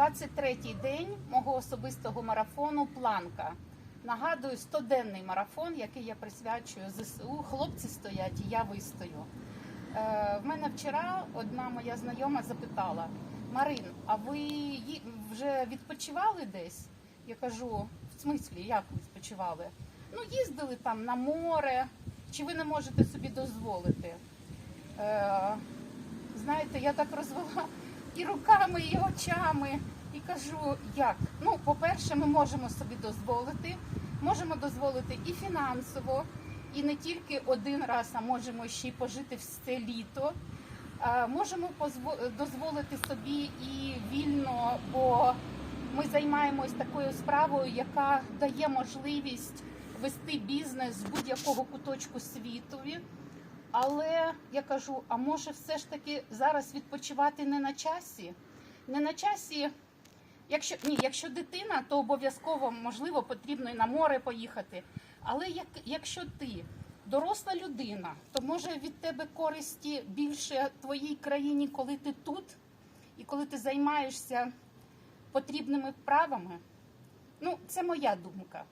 23-й день мого особистого марафону Планка. Нагадую, 100-денний марафон, який я присвячую ЗСУ. Хлопці стоять, і я вистою. Е, в мене вчора одна моя знайома запитала: Марин, а ви вже відпочивали десь? Я кажу, в смислі, як відпочивали? Ну, їздили там на море, чи ви не можете собі дозволити? Е, знаєте, я так розвела і руками, і очами, і кажу, як? Ну, по-перше, ми можемо собі дозволити, можемо дозволити і фінансово, і не тільки один раз, а можемо ще й пожити все літо. Можемо дозволити собі і вільно, бо ми займаємось такою справою, яка дає можливість вести бізнес з будь-якого куточку світові. Але я кажу: а може, все ж таки зараз відпочивати не на часі? Не на часі. Якщо ні, якщо дитина, то обов'язково можливо потрібно і на море поїхати. Але як, якщо ти доросла людина, то може від тебе користі більше твоїй країні, коли ти тут і коли ти займаєшся потрібними правами. Ну, це моя думка.